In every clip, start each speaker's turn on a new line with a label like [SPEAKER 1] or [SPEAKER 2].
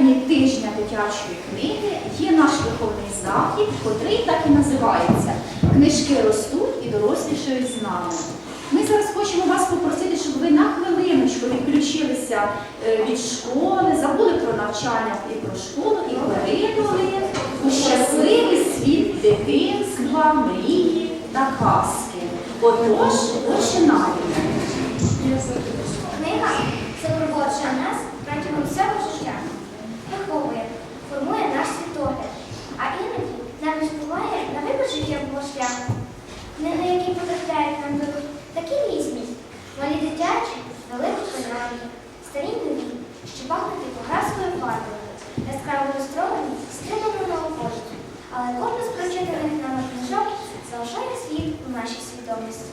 [SPEAKER 1] середині тижня дитячої книги є наш виховний захід, котрий так і називається Книжки ростуть і дорослішають з нами. Ми зараз хочемо вас попросити, щоб ви на хвилиночку відключилися е, від школи, забули про навчання і про школу і поринули у щасливий світ дитинства, мрії та казки. Отож, починаємо.
[SPEAKER 2] Книга супроводжує нас протягом всього життя, виховує, формує наш світогляд, а іноді навіть впливає на вибір життєвого шляху. Книги, які потрапляють нам до рук, такі різні. Малі дитячі, великі фінальні, старі нові, що пахнуть типографською фарбою, яскраво ілюстровані, стримано науково. Але кожна з прочитаних нами книжок залишає слід у нашій свідомості.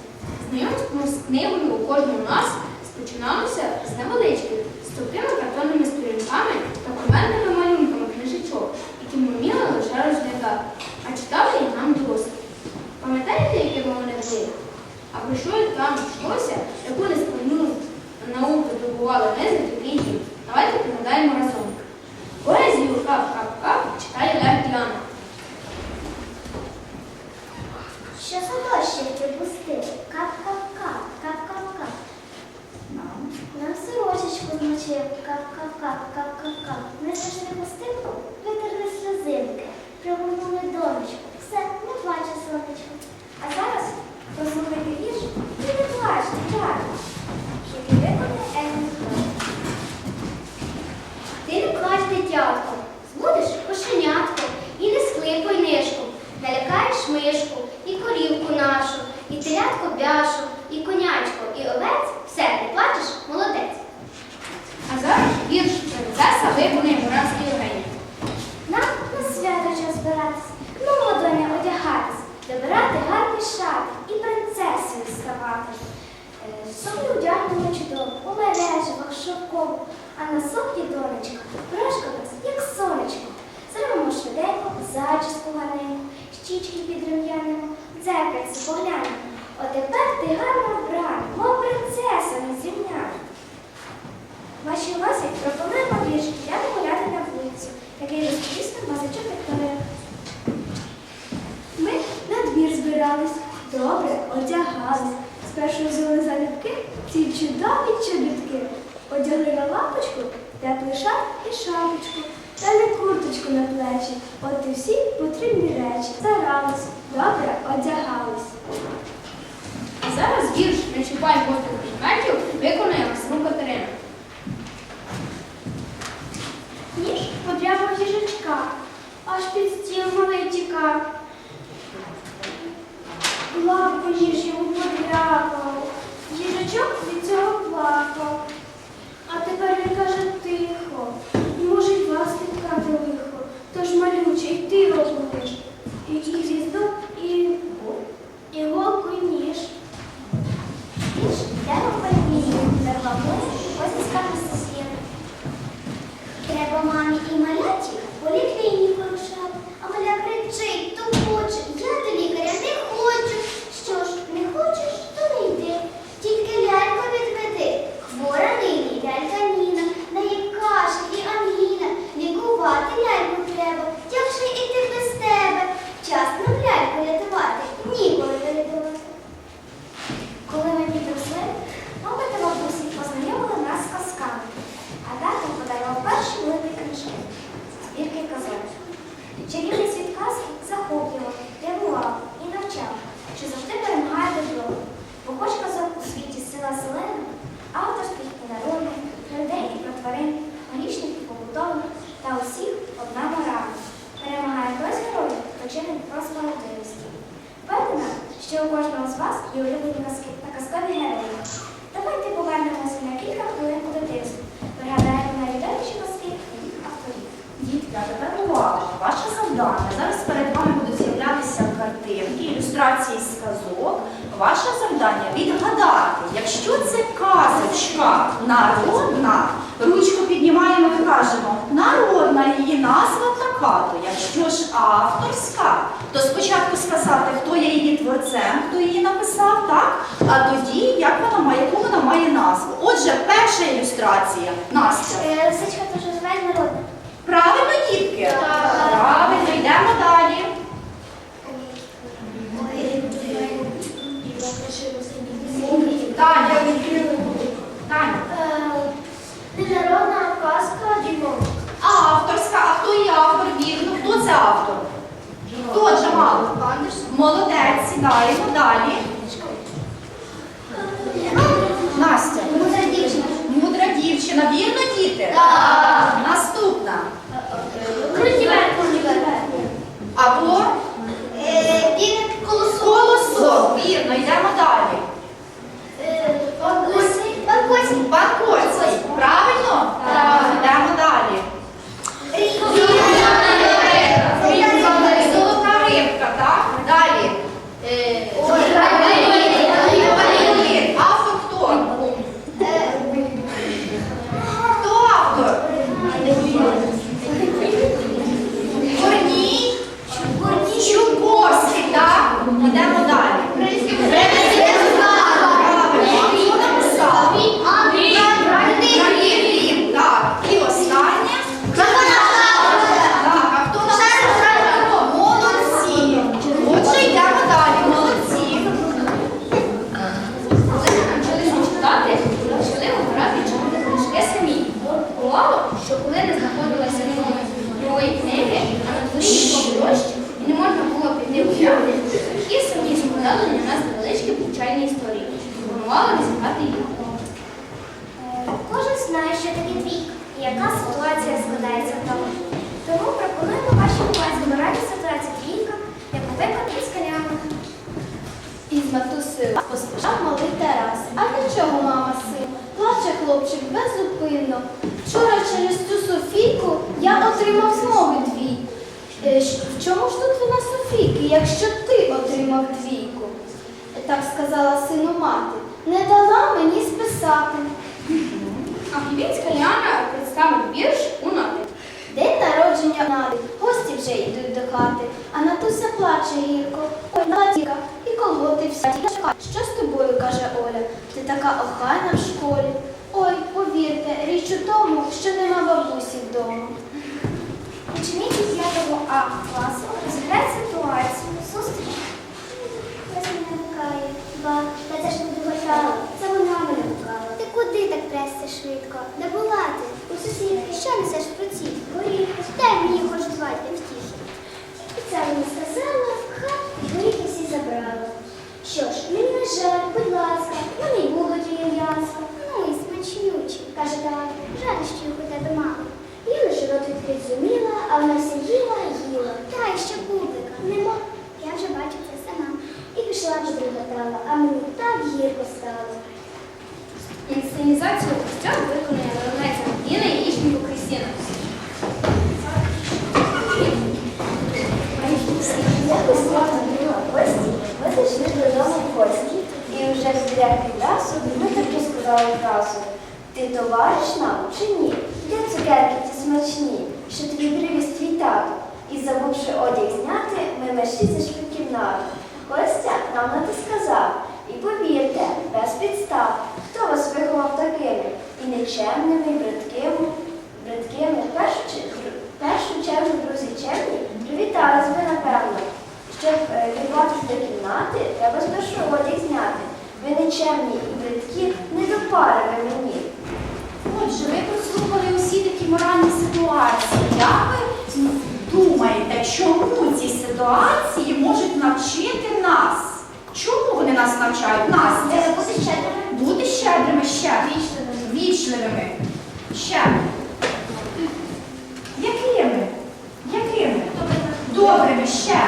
[SPEAKER 3] Знайомство з книгою у кожному з нас спочиналося з невеличких, з товстими картонними сторінками та кумедними малюнками книжечок, які ми вміли лише розглядати, а читали їх нам дорослі. Пам'ятаєте, якими вони були? А про що там йшлося, яку нескладну науку добували ми за такий рік? Давайте пригадаємо разом. Поезію кап-кап-кап читає Лев Діана.
[SPEAKER 2] Що за дощик припустив? Кап-кап-кап, кап-кап-кап. Нам сорочечку змочив, кап-кап-кап, кап-кап-кап. Не завжди пустив, витерли сльозинки, пригорнули донечку. Все, не плаче сонечко. А зараз послухайте вірш і не плачте, так. Який виконає Ельмін Ти не плач, дитятко, збудеш кошенятко, і не склипуй нишку, налякаєш мишку, і корівку нашу, і телятко бяшу, і конячко, і овець, все, не плачеш, молодець.
[SPEAKER 3] А зараз вірш принцеса виконує Муравський Євгеній.
[SPEAKER 2] Нам на свято час збиратись, ну, доня, одягатись, добирати гарні шати і принцесою ставати. Е, Собі одягнемо чудово, у мережевах, шовково, а на сукні донечка, брошка нас, як сонечко. Зробимо швиденько, зачіску гарненьку, щічки підрум'янимо, дзеркальце поглянемо. Отепер ти гарно вбрана, мов принцеса незрівняна. Вашій увазі пропонуємо вірш для гуляти на вулицю, який розповість нам базичок Вікторія. Ми на добре одягались. Спершу взяли залюбки ці чудові чобітки. Одягли на лапочку теплий шар і шапочку, дали курточку на плечі. От і всі потрібні речі. Зарались, добре одягались.
[SPEAKER 3] А зараз вірш не чіпай гострих предметів виконує Масру Катерина.
[SPEAKER 2] Ніж подряпав їжачка, аж під стіл малий тікав. Лапу ніж йому подряпав, їжачок від цього плакав. А тепер він каже тихо, може й вас спіткати лихо, тож малюче, й ти розбудиш. І, і грізду, і, і голку, і ніж. Ніж дерево перемінює, дерево ось і скарби сусіди. Треба мамі і маляті поліклініку порушати. А маля кричить, то хоче. Я до лікаря не хочу. Що ж, не хочеш, то не йди. Тільки ляльку відведи. Хвора нині лялька Ніна. Неї кашель і ангіна. Лікувати ляльку треба. Як же іти без тебе? Час нам ляльку рятувати. Ніколи не рятувати. Коли ми підросли, мама та бабусі познайомили нас з казками, а тато подарував перші великі книжки, збірки казок. Чарівний світ казки захоплював, дивував і навчав, що завжди перемагає добро. Бо хоч казок у світі сила селена, авторських і народних, людей і про тварин, горішних і побутових, та усіх одна мораль. Перемагає той з героїв, хто чинить про справедливості. Впевнена, що кожного з вас є улюблені казки та казкові герої. Давайте повернемося на кілька хвилин у дитинство. Пригадаємо найвідоміші казки і їх авторів.
[SPEAKER 1] Дітки, тепер увага, ваше завдання. Зараз перед вами будуть з'являтися картинки, ілюстрації з казок. Ваше завдання відгадати, якщо це казочка народна, ручку піднімаємо і кажемо, народна її назва така то. Якщо ж авторська, то спочатку сказати, хто є її творцем, хто її написав, так? а тоді як вона має, яку вона має назву. Отже, перша ілюстрація. Настя.
[SPEAKER 2] Е, Лисичка дуже звель народна.
[SPEAKER 1] Правильно, дітки? Правильно, йдемо далі.
[SPEAKER 4] Таня.
[SPEAKER 1] Таня.
[SPEAKER 4] Ненародна
[SPEAKER 5] казка дімок.
[SPEAKER 1] А автор Молодець, сідаємо далі. Настя.
[SPEAKER 5] Мудра дівчина.
[SPEAKER 1] Мудра дівчина, вірно, діти?
[SPEAKER 5] Так.
[SPEAKER 1] Наступна. Або
[SPEAKER 5] Він колосок.
[SPEAKER 1] колосок. Вірно, йдемо далі.
[SPEAKER 5] Банкосій. Банкосій.
[SPEAKER 1] Банкоцький. Правильно?
[SPEAKER 5] Так.
[SPEAKER 1] Йдемо далі. Золота рибка, так? Далі. Валерій. Автор хто? Хто автор? Корній. Чуковський, так? Йдемо далі. Правильно. А хто написав? Андрій. Так. І останнє. Так, а хто написав? Молодці. Отже, йдемо далі. Молодці.
[SPEAKER 3] Коли ми навчилися читати, почали обирати читати книжки самі. Бувало, що коли не знаходилася нової нової книги, а на дворі йшов дощ, і не можна було піти гуляти, батьки самі складали для нас невеличкі повчальні історії і планували розіграти їх.
[SPEAKER 5] Кожен знає, що таке двійка і яка ситуація складається в тому. Тому пропонуємо вашій увазі моральну ситуацію двійка, яку виконати з калями.
[SPEAKER 4] Із матусею поспішав малий Тарас. А для чого мама син? Плаче хлопчик беззупинно. Вчора через цю Софійку я отримав знову двійку. Е, В чому ж тут вина Софійки, якщо ти отримав двійку? Так сказала сину мати. Не дала мені списати.
[SPEAKER 3] А Хлібінська Яна представив вірш у ноти.
[SPEAKER 4] День народження нади, гості вже йдуть до хати, а Натуся плаче гірко. Ой, Надіка, і колготи всі. Що з тобою, каже Оля, ти така охайна в річ тому, що нема бабусі вдома.
[SPEAKER 5] Учениці 5 А класу розглядають ситуацію зустріч. Ось мене гукає. Ба, та це ж не догадала. Це вона мене гукала. Ти куди так трясся швидко? Де була ти? У сусідки. Що несеш про ці? Горіхи. Дай мені хоч для втіхи. І це мені сказала, ха, і горіхи всі забрала. Що ж, мені не жаль, будь ласка, вони й будуть її м'ясо. Ну і смачнючі, каже Таня. Жаль, що їх у тебе мало. Я лише рот відкрить зуміла, а вона все їла і їла. Та і ще бублика. Нема. Я вже бачу це сама. І пішла подриготала, а мені так гірко стало.
[SPEAKER 3] Інсценізацію костюм виконує Леонеця Діна і Іщенко Кристина.
[SPEAKER 2] Якось славно була гості, ми зайшли додому в гості, і вже з дверки ласу ми таки сказали. Ти товариш нам чи ні? Де цукерки ті смачні, що тобі привіз твій тато? І забувши одяг зняти, ми мерщі зайшли в кімнату. Костя нам на те сказав. І повірте, без підстав, хто вас виховав такими? І нечемними, і бридкими. В першу, першу чергу, друзі чемні, привітались ви, напевно. Щоб е, до кімнати, треба спершу одяг зняти. Ви нечемні і бридкі, не до пари ви мені.
[SPEAKER 1] Отже, ви прослухали усі такі моральні ситуації. Як ви думаєте, чому ці ситуації можуть навчити нас? Чому вони нас навчають? Нас
[SPEAKER 5] Бути щедрими.
[SPEAKER 1] бути щедрими ще. Вічливими. Ще. Якими? Якими? Добрими ще.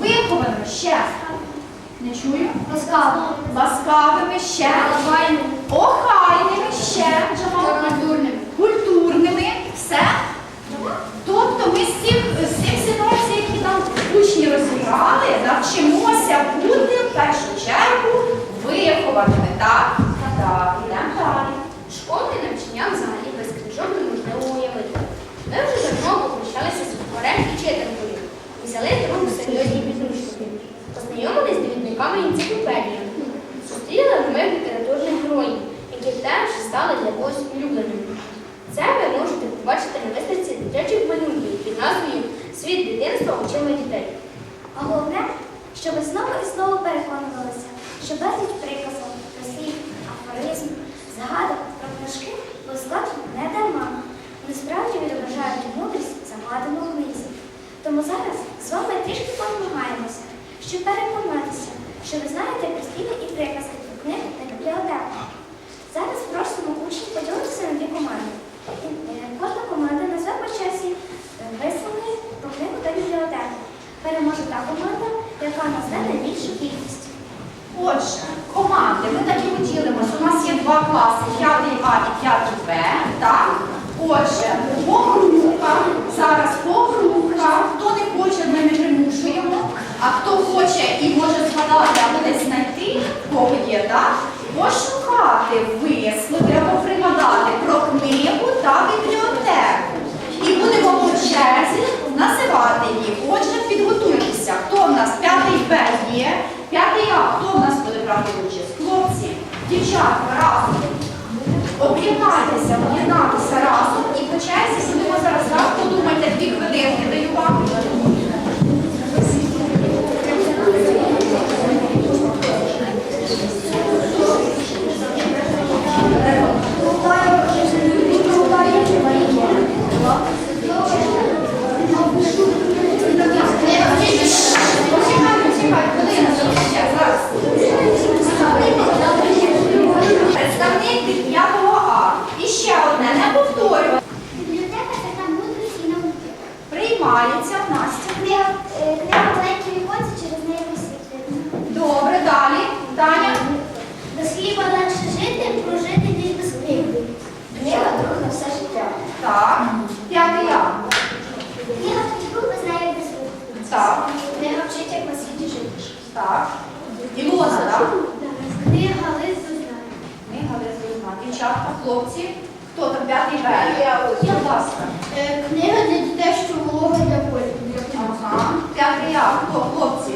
[SPEAKER 1] Вихованими ще. Не чую?
[SPEAKER 5] Ласкаво.
[SPEAKER 1] Ласкавими ще. Охайними ще.
[SPEAKER 3] Культурним.
[SPEAKER 1] Культурними. Все. Тобто ми з цих, з цих ситуацій, які нам учні розіграли, навчимося бути в першу чергу вихованими. Так? Так, йдемо далі.
[SPEAKER 3] Школьне навчання взагалі без книжок неможливо уявити. Ми вже давно попрощалися з кухарем і читанкою. Взяли трохи серйозні підручники. Познайомились з довідниками енциклопедії. Зустріли нових літературних героїв, які теж стали для когось улюбленими. Це ви можете побачити на виставці дитячих малюнків під назвою Світ дитинства очима дітей.
[SPEAKER 5] А головне, щоб знову і знову переконувалися, що безліч приказів, прислів, афоризм, загадок про книжки були складені не дарма. Вони справді відображають мудрість, закладену в книзі. Тому зараз з вами трішки помагаємося, щоб
[SPEAKER 2] переконатися, що ви знаєте прислів'я і приказки про книги та бібліотеку. Зараз просимо учнів поділитися на дві команди. Е, Кожна команда назве по часі висловлення про книгу. Переможе та команда, яка назве найбільшу кількість.
[SPEAKER 1] Отже, команди, ми так і поділимося. У нас є два класи, 5 А і 5 Б. Так? Отже, по зараз по хто не хоче, ми не примушуємо, а хто хоче і може згадати або десь знайти, кого є, так? Пошукати вислови або пригадати про книгу та бібліотеку. І будемо по черзі називати їх. Отже, підготуйтеся. Хто в нас п'ятий Б є? П'ятий А, хто в нас буде брати участь? Хлопці, дівчатка, разом. Об'єднайтеся, об'єднатися разом і по черзі будемо зараз раз подумайте дві хвилинки даю вам. Почекай, почекай, хвилина, ще зараз. Представник від 5 А. І ще одне, не повторювати.
[SPEAKER 2] Бібліотека це там мудрість і науки.
[SPEAKER 1] Приймається Настя.
[SPEAKER 2] Книга, е, книга маленькі віконці через неї висвітлює.
[SPEAKER 1] Добре, далі. Таня.
[SPEAKER 2] Без хліба легше жити, прожити ніж без книги.
[SPEAKER 5] Книга друг на все життя.
[SPEAKER 1] Так. П'ятий А.
[SPEAKER 2] Книга книгу без неї без рук.
[SPEAKER 1] Так.
[SPEAKER 2] Книга вчить, як на світі жити.
[SPEAKER 1] Так. Ілона, так?
[SPEAKER 2] Книга лист до знань.
[SPEAKER 1] Книга десь друга. Дівчатка, хлопці. Хто там п'ятий Б? Будь ласка.
[SPEAKER 2] Книга для дітей, що волога для полі.
[SPEAKER 1] Ага. П'ятий А. Хто, хлопці?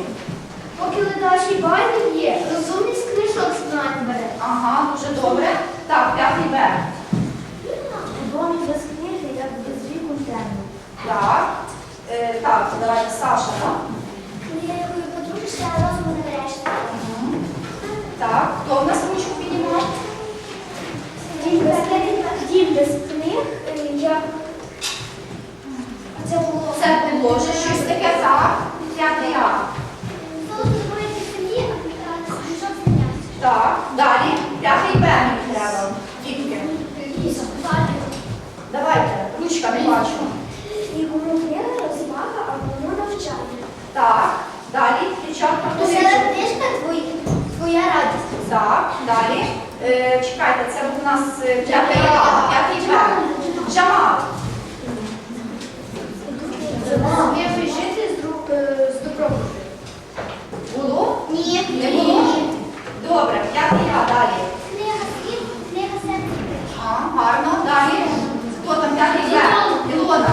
[SPEAKER 2] Поки ледачий байдик є, розумність книжок знань бере.
[SPEAKER 1] Ага, дуже добре. Так, п'ятий Б.
[SPEAKER 2] Бо без книги, як без віку темно.
[SPEAKER 1] Так. Е, так, давайте Саша, так?
[SPEAKER 2] Книгою подружишся, а розуму не.
[SPEAKER 1] Так, хто в нас ручку піднімав?
[SPEAKER 2] Дім без книг, як це було.
[SPEAKER 1] Це було вже щось таке, так? П'ятий А. Так, далі. П'ятий Б мені треба. Дітки. Давайте, ручка не бачу. Так, далі. Дівчатка, хто
[SPEAKER 2] книжка твоя радість.
[SPEAKER 1] Так, далі. Е, чекайте, це у нас е, п'ятий п'ятий Б. Джамал.
[SPEAKER 2] Вміє жити з, друг, е, з добробутом.
[SPEAKER 1] Було?
[SPEAKER 2] Ні.
[SPEAKER 1] Не було? Добре, п'ятий А, далі.
[SPEAKER 2] Книга слів, книга серця.
[SPEAKER 1] А, гарно, далі. Хто там п'ятий Б? Ілона.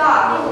[SPEAKER 1] Так.
[SPEAKER 3] Ну,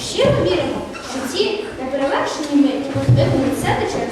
[SPEAKER 3] Щиро віримо, що ці неперевершені
[SPEAKER 1] ми, позитивні це тече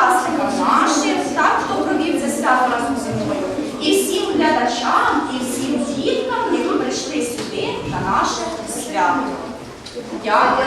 [SPEAKER 1] учасникам нашим, так, хто провів це свято разом зі мною, і всім глядачам, і всім діткам, які прийшли сюди на наше свято. Дякую.